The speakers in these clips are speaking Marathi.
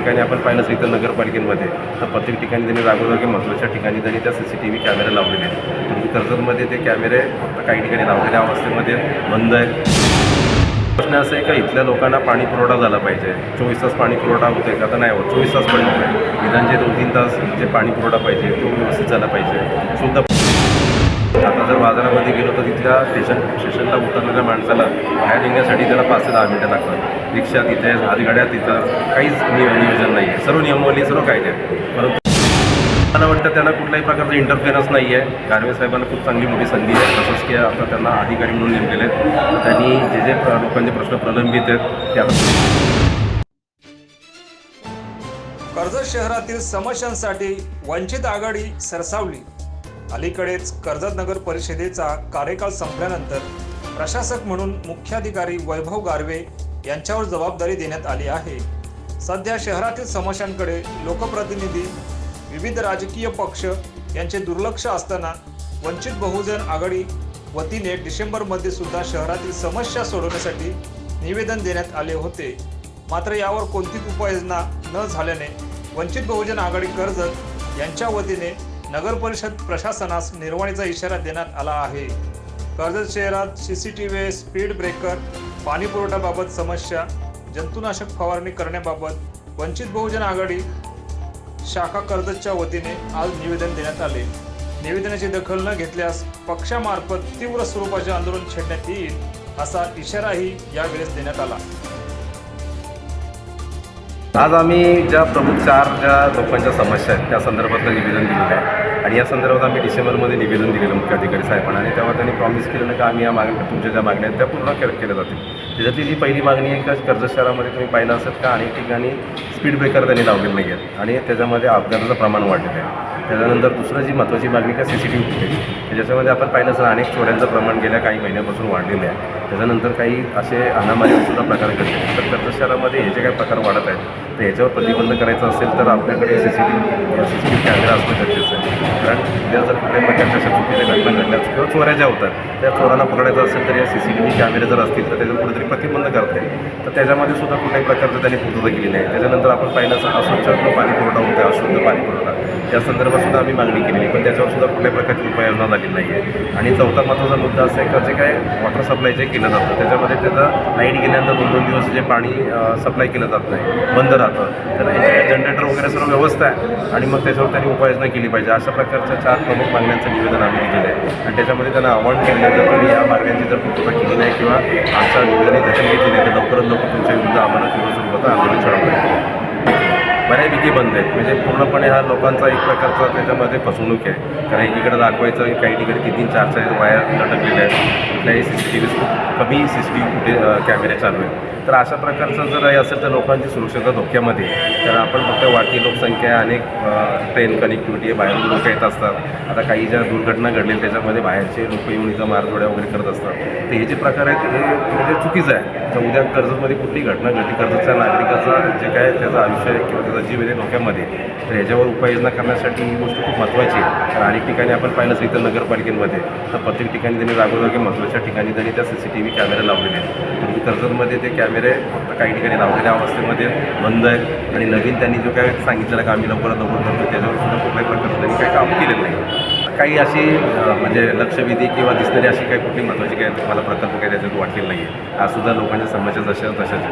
ठिकाणी आपण पाहिलं असेल इथं नगरपालिकेमध्ये तर प्रत्येक ठिकाणी त्यांनी जागोजागी महत्त्वाच्या ठिकाणी त्यांनी त्या सी सी टी व्ही कॅमेरे लावलेले आहेत. परंतु कर्जतमध्ये ते कॅमेरे फक्त काही ठिकाणी लावलेल्या अवस्थेमध्ये बंद आहेत. प्रश्न असा आहे का इथल्या लोकांना पाणी पुरवठा झाला पाहिजे? चोवीस तास पाणी पुरवठा होतोय का? तर नाही होत. चोवीस तास पण आहे. निदान जे दोन तीन तास जे पाणी पुरवठा पाहिजे तो व्यवस्थित झाला पाहिजे. शुद्ध आता जर बाजारामध्ये गेलो तर तिथल्या स्टेशन स्टेशनला उतरलेल्या माणसाला बाहेर निघण्यासाठी त्याला पाच ते दहा मिनटं लागतात. रिक्षा तिथे हातगाड्या तिथं काहीच नियोजन नाही आहे सर्व नियमावली सर्व कायदे आहेत. परंतु मला वाटतं त्यांना कुठल्याही प्रकारचं इंटरफेरन्स नाही आहे गारवे साहेबांना खूप चांगली मोठी संधी आहे. तसंच की आता त्यांना अधिकारी म्हणून नेमलेले आहेत. त्यांनी जे जे लोकांचे प्रश्न प्रलंबित आहेत त्या कर्जत शहरातील समस्यांसाठी वंचित आघाडी सरसावली. अलीकडेच कर्जत नगर परिषदेचा कार्यकाळ संपल्यानंतर प्रशासक म्हणून मुख्याधिकारी वैभव गारवे यांच्यावर जबाबदारी देण्यात आली आहे. सध्या शहरातील समस्यांकडे लोकप्रतिनिधी विविध राजकीय पक्ष यांचे दुर्लक्ष असताना वंचित बहुजन आघाडी वतीने डिसेंबरमध्ये सुद्धा शहरातील समस्या सोडवण्यासाठी निवेदन देण्यात आले होते. मात्र यावर कोणतीच उपाययोजना न झाल्याने वंचित बहुजन आघाडी कर्जत यांच्या वतीने नगर परिषद प्रशासनास निर्वाणीचा इशारा देण्यात आला आहे. कर्जत शहरात C C T V speed breaker पाणीपुरवठ्याबाबत समस्या जंतुनाशक फवारणी करण्याबाबत वंचित बहुजन आघाडी शाखा कर्जतच्या वतीने आज निवेदन देण्यात आले. निवेदनाची दखल न घेतल्यास पक्षामार्फत तीव्र स्वरूपाचे आंदोलन छेडण्यात येईल असा इशाराही यावेळेस देण्यात आला. आज आम्ही ज्या प्रमुख चार ज्या लोकांच्या समस्या आहेत त्या संदर्भातलं निवेदन दिलेलं आहे. आणि या संदर्भात आम्ही डिसेंबरमध्ये निवेदन दिलेलं मुख्याधिकारी साहेबांना आणि तेव्हा त्यांनी प्रॉमिस केलेलं का आम्ही या मागण्या तुमच्या ज्या मागण्या आहेत त्या पूर्ण के केल्या जातील. त्याच्यातली जी पहिली मागणी आहे का कर्जत शहरामध्ये तुम्ही पाहिलं असेल का अनेक ठिकाणी स्पीड ब्रेकर त्यांनी लावलेले नाही आहेत आणि त्याच्यामध्ये अपघाताचं प्रमाण वाढलेलं आहे. त्याच्यानंतर दुसरं जी महत्त्वाची मागणी का C C T V footage ज्याच्यामध्ये आपण पाहिलं असेल अनेक चोऱ्यांचं प्रमाण गेल्या काही महिन्यापासून वाढलेलं आहे. त्याच्यानंतर काही असे अनामारीचे सुद्धा प्रकार घडले. तर कर्ज शहरामध्ये हे जे काही प्रकार वाढत आहेत तर याच्यावर प्रतिबंध करायचा असेल तर आपल्याकडे C C T V C C T V camera असणं गरजेचं आहे. कारण उद्या जर कुठल्याही प्रकारच्या अशा चुकीच्या घटना घडल्या किंवा चोऱ्या ज्या होतात त्या चोरांना पकडायचं असेल तर या सी सी टी व्ही कॅमेरे जर असतील तर त्याच्यावर कुठेतरी प्रतिबंध करता येईल. तर त्याच्यामध्ये सुद्धा कुठल्याही प्रकारचं त्यांनी पूर्तता केली नाही त्याच्यानंतर आपण पाहिलं असं अस्वच्छ पाणी पुरवठा होतो अशुद्ध पाणी पुरवठा त्या संदर्भात सुद्धा आम्ही मागणी केलेली पण त्याच्यावर सुद्धा कुठल्याही प्रकारची पूर्ण झाली नाही आहे आणि चौथा महत्त्वाचा मुद्दा असा आहे का जे काय वॉटर सप्लाय जे केलं जातं त्याच्यामध्ये त्याचं लाइट गेल्यानंतर दोन दोन दिवस जे पाणी सप्लाय केलं जात नाही बंद राहतं. तर जनरेटर वगैरे सर्व व्यवस्था आहे आणि मग त्याच्यावर त्यांनी उपाययोजना केली पाहिजे. अशा प्रकारच्या चार प्रमुख मागण्यांचं निवेदन आम्ही दिलेलं आहे. आणि त्याच्यामध्ये त्यांना आव्हान केलं जर तुम्ही या मागण्यांची जर पूर्तता केली नाही किंवा आमच्या निवेदनाची दखल घेतली नाही तर लवकरात लवकर तुमच्या विरुद्ध आम्हाला तीव्र स्वरूपाचं आंदोलन छेडवलं आहे बऱ्यापैकी बंद आहेत. म्हणजे पूर्णपणे हा लोकांचा एक प्रकारचा त्याच्यामध्ये फसवणूक आहे. कारण एकीकडे दाखवायचं की काही ठिकाणी तीन तीन चार चार वायर लटकलेल्या आहेत. कुठल्याही सी सी टी व्ही खूप कमी सी सी टी व्ही कुठे कॅमेरे चालू आहेत. तर अशा प्रकारचं जर हे असेल तर लोकांची सुरक्षता धोक्यामध्ये तर आपण फक्त वाढती लोकसंख्या अनेक ट्रेन कनेक्टिव्हिटी बाहेरून लोक येत असतात. आता काही ज्या दुर्घटना घडलेल्या त्याच्यामध्ये बाहेरचे लोक येऊन इथं मारतोड्या वगैरे करत असतात. तर हे जे प्रकार आहेत हे म्हणजे चुकीचं आहे. तर उद्या कर्जतमध्ये कुठली घटना घडली? कर्जतच्या नागरिकाचा जे काय त्याचं आयुष्य आहे किंवा त्याचा जीव आहे धोक्यामध्ये तर ह्याच्यावर उपाययोजना करण्यासाठी ही गोष्ट खूप महत्त्वाची आहे. कारण अनेक ठिकाणी आपण पाहिलं असेल इथं नगरपालिकेमध्ये तर प्रत्येक ठिकाणी त्यांनी जागोजागी महत्त्वाच्या ठिकाणी त्यांनी त्या सी सी टी व्ही कॅमेरे लावलेले आहेत. परंतु कर्जतमध्ये ते कॅमेरे फक्त काही ठिकाणी लावलेल्या अवस्थेमध्ये बंद आहेत. आणि नवीन त्यांनी जो काय सांगितलेलं का आम्ही लवकरात लवकर करतो त्याच्यावर सुद्धा कुठल्याही प्रकारचं त्यांनी काही काम केलेलं नाही. काही अशी म्हणजे लक्षवेधी किंवा दिसणारी अशी काही कुठली महत्त्वाची काय तुम्हाला प्रकल्प काही त्याच्यात वाटलेला नाही आहे आजसुद्धा सुद्धा लोकांच्या समस्या जशा तशाच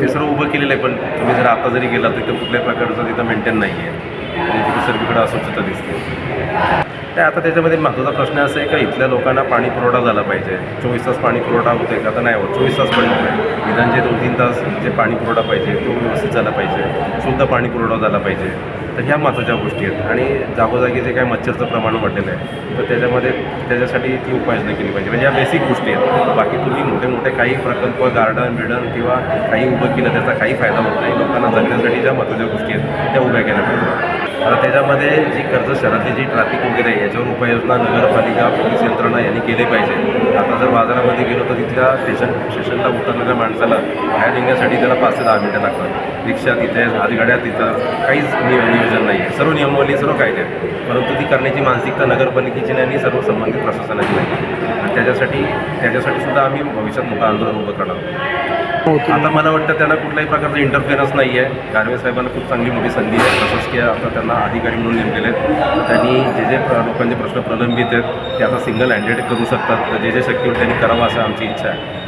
ते सर्व उभं केलेलं आहे पण तुम्ही जर आता जरी गेला तर तिथं कुठल्याही प्रकारचं तिथं मेंटेन नाही आहे म्हणजे तिथं सर्वीकडे अस्वच्छता दिसते. काय आता त्याच्यामध्ये महत्त्वाचा प्रश्न असा आहे का इथल्या लोकांना पाणी पुरवठा झाला पाहिजे? चोवीस तास पाणी पुरवठा होते का? तर नाही होत. चोवीस तास पण नाही निदान जे दोन तीन तास जे पाणी पुरवठा पाहिजे तो व्यवस्थित झाला पाहिजे. शुद्ध पाणी पुरवठा झाला पाहिजे. तर ह्या महत्त्वाच्या गोष्टी आहेत. आणि जागोजागी जे काय मच्छरचं प्रमाण वाढलेलं आहे तर त्याच्यामध्ये त्याच्यासाठी ती उपाययोजना केली पाहिजे. म्हणजे या बेसिक गोष्टी आहेत. बाकी तुम्ही मोठे मोठे काही प्रकल्प गार्डन बिर्डन किंवा काही उभं केलं त्याचा काही फायदा होत नाही. लोकांना जगण्यासाठी ज्या महत्त्वाच्या गोष्टी आहेत त्या उभ्या केल्या पाहिजे आता त्याच्यामध्ये जी कर्ज शहरातली जी ट्रॅफिक वगैरे आहे याच्यावर उपाययोजना नगरपालिका पोलीस यंत्रणा यांनी केली पाहिजे. आता जर बाजारामध्ये गेलो तर तिथल्या स्टेशन स्टेशनला उतरलेल्या माणसाला बाहेर निघण्यासाठी त्याला पाच ते दहा मिनटं लागतात. रिक्षा तिथे हातगाड्या तिथं काहीच नियोजन नाही आहे. सर्व नियमावली सर्व कायदे आहेत. परंतु ती करण्याची मानसिकता नगरपालिकेची नाही आणि सर्व संबंधित प्रशासनाची नाही. आणि त्याच्यासाठी त्याच्यासाठी सुद्धा आम्ही भविष्यात मोठं आंदोलन उभं करणार आहोत. आता मला वाटतं त्यांना कुठल्याही प्रकारचं इंटरफिअरन्स नाही आहे गारवे साहेबांना खूप चांगली मोठी संधी आहे. प्रशासकीय आता त्यांना अधिकारी म्हणून नेमलेले आहेत. त्यांनी जे जे लोकांचे प्रश्न प्रलंबित आहेत ते आता सिंगल हँडेड करू शकतात. तर जे जे शक्य होईल त्यांनी करावं असं आमची इच्छा आहे.